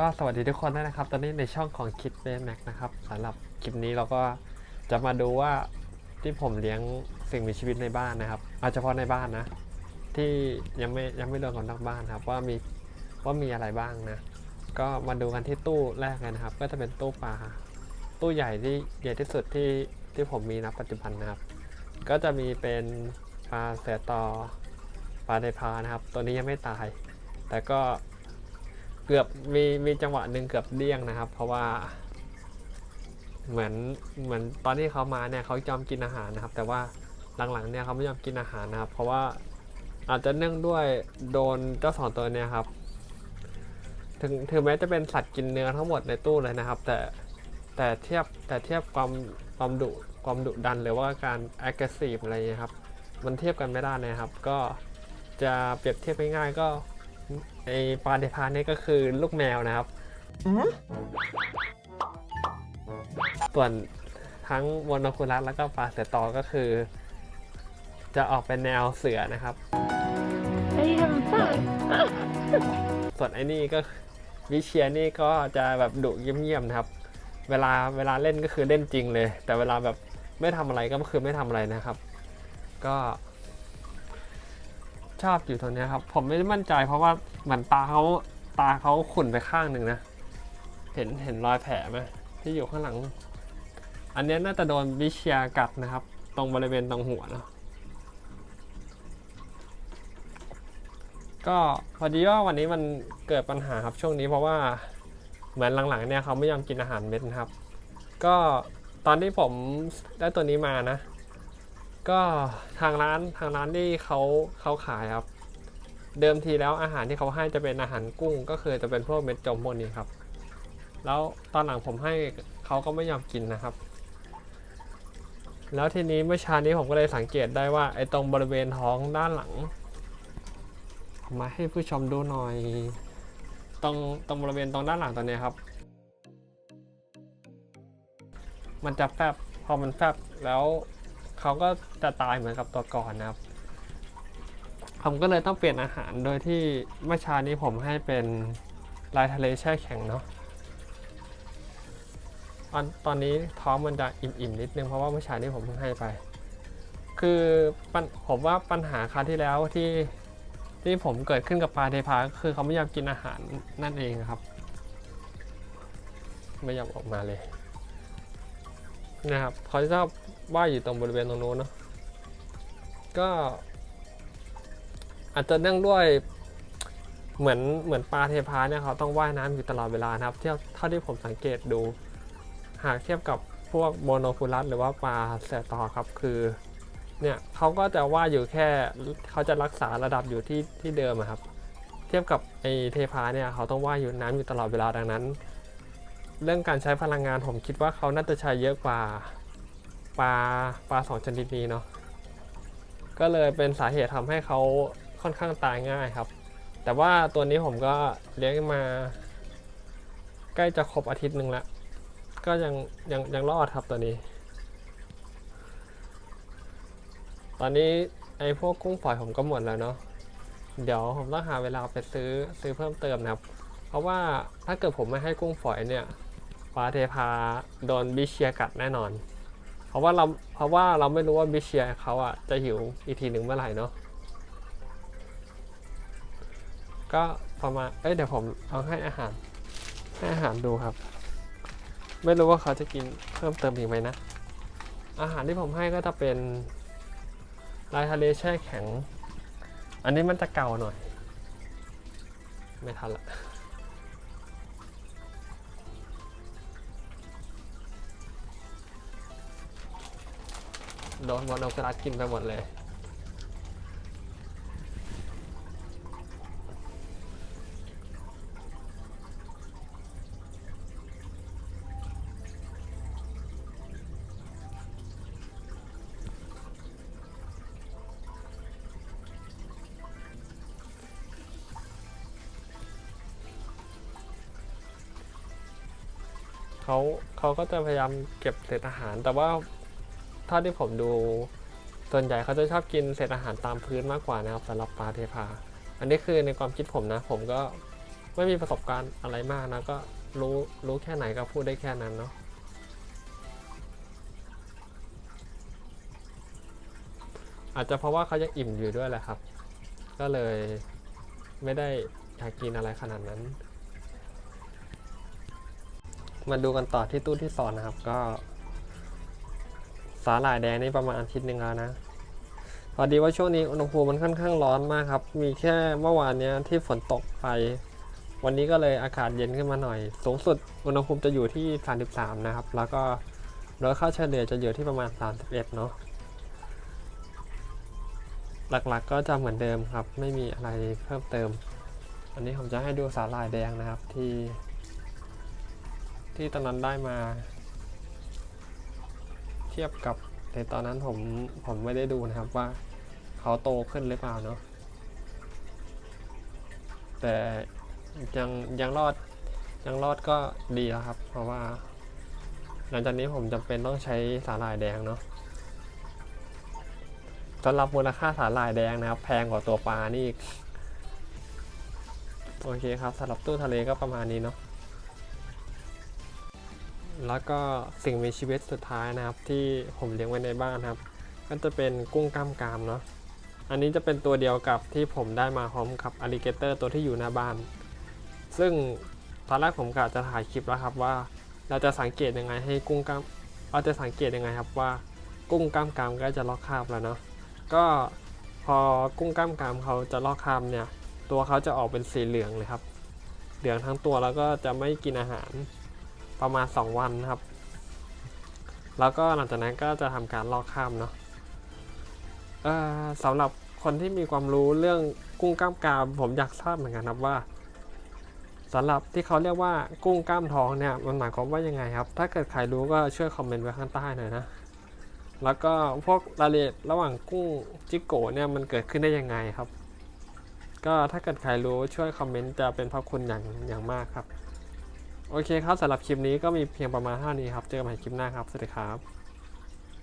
ก็สวัสดีทุกคนด้วยนะครับ ตอนนี้ในช่องของคิดเบนแม็กนะครับสำหรับคลิปนี้เราก็จะมาดูว่าที่ผมเลี้ยงสิ่งมีชีวิตในบ้านนะครับเอาเฉพาะในบ้านนะ ที่ยังไม่ยังไม่รวมกับนอกบ้านครับ ว่ามีว่ามีอะไรบ้างนะ ก็มาดูกันที่ตู้แรกเลยนะครับ ก็จะเป็นตู้ปลาตู้ใหญ่ที่ใหญ่ที่สุดที่ที่ผมมีณปัจจุบันนะครับ ก็จะมีเป็นปลาเสือตอปลาในพานะครับ ตัวนี้ยังไม่ตาย แต่ก็ เกือบมีมีจังหวะหนึ่งเกือบเลี่ยงนะครับ เพราะว่า เหมือนเหมือนตอนที่เขามาเนี่ยเขายอมกินอาหารนะครับ แต่ว่าหลังๆเนี่ยเขาไม่ยอมกินอาหารนะครับ เพราะว่าอาจจะเนื่องด้วยโดนเจ้าสองตัวเนี่ยครับ ถึงถึงแม้จะเป็นสัตว์กินเนื้อทั้งหมดในตู้เลยนะครับ แต่แต่เทียบแต่เทียบความความดุความดุดันหรือว่าการ aggressive อะไรเงี้ยครับ มันเทียบกันไม่ได้นะครับ ก็จะเปรียบเทียบง่ายๆก็ ไอปลาเดพานนี่ก็คือลูกแมวนะครับ ส่วนทั้งวอนคุรัสแล้วก็ปลาเสือตอก็คือ จะออกเป็นแนวเสือนะครับ Are you having fun? ส่วนไอ้นี่ก็วิเชียนี่ก็จะแบบดุเยี่ยมๆนะครับ เวลาเวลาเล่นก็คือเล่นจริงเลย แต่เวลาแบบไม่ทำอะไรก็คือไม่ทำอะไรนะครับ ก็ ชอบอยู่ตรงนี้ครับ ผมไม่ได้มั่นใจเพราะว่าเหมือนตาเขาตาเขาขุ่นไปข้างหนึ่งนะ เห็นเห็นรอยแผลไหมที่อยู่ข้างหลัง อันนี้น่าจะโดนวิเชียกัดนะครับ ตรงบริเวณตรงหัวเนอะก็พอดีว่าวันนี้มันเกิดปัญหาครับช่วงนี้เพราะว่าเหมือนหลังๆเนี่ยเขาไม่ยอมกินอาหารเม็ดนะครับ ก็ตอนที่ผมได้ตัวนี้มานะ ก็ทางร้านทางร้านที่เขาเขาขายครับ เดิมทีแล้วอาหารที่เขาให้จะเป็นอาหารกุ้ง ก็คือจะเป็นพวกเม็ดจมพวกนี้ครับ แล้วตอนหลังผมให้เขาก็ไม่ยอมกินนะครับ แล้วทีนี้เมื่อเช้านี้ผมก็เลยสังเกตได้ว่าไอ้ตรงบริเวณท้องด้านหลัง มาให้ผู้ชมดูหน่อย ตรงตรงบริเวณตรงด้านหลังตอนเนี้ยครับ มันจะแฟบพอมันแฟบแล้ว เขาก็จะตายเหมือนกับตัวก่อนนะครับ ผมก็เลยต้องเปลี่ยนอาหารโดยที่เมื่อเช้านี้ผมให้เป็นลายทะเลแช่แข็งเนาะตอนตอนนี้ท้องมันจะอิ่มๆนิดนึงเพราะว่าเมื่อเช้านี้ผมเพิ่งให้ไป คือผมว่าปัญหาคราวที่แล้วที่ที่ผมเกิดขึ้นกับปลาเทพาก็คือเขาไม่ยอมกินอาหารนั่นเองครับ ไม่ยอมออกมาเลย นะครับเขาจะชอบว่ายอยู่ตรงบริเวณตรงนู้นเนาะก็ อาจจะเนื่องด้วยเหมือนเหมือนปลาเทพาเนี่ยเขาต้องว่ายน้ำอยู่ตลอดเวลานะครับเท่าเท่าที่ผมสังเกตดู หากเทียบกับพวกโมโนคูลัสหรือว่าปลาแสตอครับคือเนี่ยเขาก็จะว่ายอยู่แค่เขาจะรักษาระดับอยู่ที่ที่เดิมครับ เทียบกับไอเทพาเนี่ยเขาต้องว่ายอยู่น้ำอยู่ตลอดเวลาดังนั้น เรื่องการใช้พลังงานผมคิดว่าเขาน่าจะใช้เยอะกว่าปลาปลาสองชนิดนี้เนาะก็เลยเป็นสาเหตุทำให้เขาค่อนข้างตายง่ายครับ แต่ว่าตัวนี้ผมก็เลี้ยงมา ใกล้จะครบอาทิตย์หนึ่งแล้วก็ยังยังยังรอดครับตัวนี้ ตอนนี้ไอ้พวกกุ้งฝอยผมก็หมดแล้วเนาะเดี๋ยวผมต้องหาเวลาไปซื้อซื้อเพิ่มเติมนะครับ เพราะว่าถ้าเกิดผมไม่ให้กุ้งฝอยเนี่ย ปลาเทพาโดนบิเชียกัดแน่นอน เพราะว่าเราเพราะว่าเราไม่รู้ว่าบิเชียเขาอะจะหิวอีกทีหนึ่งเมื่อไหร่เนาะก็ประมาณเอ้ยเดี๋ยวผมเอาให้อาหารให้อาหารดูครับ ไม่รู้ว่าเขาจะกินเพิ่มเติมอีกไหมนะ อาหารที่ผมให้ก็จะเป็นลายทะเลแช่แข็ง อันนี้มันจะเก่าหน่อย ไม่ทันละ โดนบอลโนกรัสกินไปหมดเลย เขาเขาก็จะพยายามเก็บเศษอาหาร แต่ว่า เท่าที่ผมดู ส่วนใหญ่เขาจะชอบกินเศษอาหารตามพื้นมากกว่านะครับสำหรับปลาเทพา อันนี้คือในความคิดผมนะ ผมก็ไม่มีประสบการณ์อะไรมากนะ ก็รู้รู้แค่ไหนก็พูดได้แค่นั้นเนาะอาจจะเพราะว่าเขายังอิ่มอยู่ด้วยแหละครับ ก็เลยไม่ได้อยากกินอะไรขนาดนั้น มาดูกันต่อที่ตู้ที่สองนะครับก็ สาหร่ายแดงนี่ประมาณอาทิตย์หนึ่งแล้วนะพอดีว่าช่วงนี้อุณหภูมิมันค่อนข้างร้อนมากครับ มีแค่เมื่อวานเนี้ยที่ฝนตกไป วันนี้ก็เลยอากาศเย็นขึ้นมาหน่อย สูงสุดอุณหภูมิจะอยู่ที่ 33 นะครับ แล้วก็โดยค่าเฉลี่ยจะอยู่ที่ประมาณ 31 เนาะ หลักๆก็จะเหมือนเดิมครับ ไม่มีอะไรเพิ่มเติม อันนี้ผมจะให้ดูสาหร่ายแดงนะครับที่ ที่ตอนนั้นได้มา เทียบกับในตอนนั้นผมผมไม่ได้ดูนะครับว่าเขาโตขึ้นหรือเปล่าเนาะแต่ยังยังรอดยังรอดก็ดีแล้วครับ เพราะว่า หลังจากนี้ผมจำเป็นต้องใช้สาหร่ายแดงเนาะสำหรับมูลค่าสาหร่ายแดงนะครับ แพงกว่าตัวปลานี่อีก โอเคครับสำหรับตู้ทะเลก็ประมาณนี้เนาะ แล้วก็สิ่งมีชีวิตสุดท้ายนะครับ ที่ผมเลี้ยงไว้ในบ้านครับ ก็จะเป็นกุ้งกล้ามกรามเนาะอันนี้จะเป็นตัวเดียวกับที่ผมได้มาพร้อมกับอลิเกเตอร์ตัวที่อยู่หน้าบ้าน ซึ่งตอนแรกผมกะจะถ่ายคลิปแล้วครับว่า เราจะสังเกตยังไงให้กุ้งกล้ามเราจะสังเกตยังไงครับว่า กุ้งกล้ามกรามก็จะลอกคราบแล้วเนาะก็พอกุ้งกล้ามกรามเขาจะลอกคราบเนี่ยตัวเขาจะออกเป็นสีเหลืองเลยครับ เหลืองทั้งตัวแล้วก็จะไม่กินอาหาร ประมาณ 2 วันนะครับ แล้วก็หลังจากนั้นก็จะทำการลอกข้ามเนาะเอ่อสำหรับคนที่มีความรู้เรื่องกุ้งกล้ามกรามผมอยากทราบเหมือนกันครับว่าสำหรับที่เขาเรียกว่ากุ้งกล้ามทองเนี่ยมันหมายความว่ายังไงครับ ถ้าเกิดใครรู้ก็ช่วยคอมเมนต์ไว้ข้างใต้หน่อยนะ แล้วก็พวกรายละเอียดระหว่างกุ้งจิโกะเนี่ยมันเกิดขึ้นได้ยังไงครับ ก็ถ้าเกิดใครรู้ช่วยคอมเมนต์จะเป็นพระคุณอย่างอย่างมากครับ โอเคครับสำหรับคลิปนี้ก็มีเพียงประมาณเท่านี้ครับ เจอกันใหม่คลิปหน้าครับ สวัสดีครับ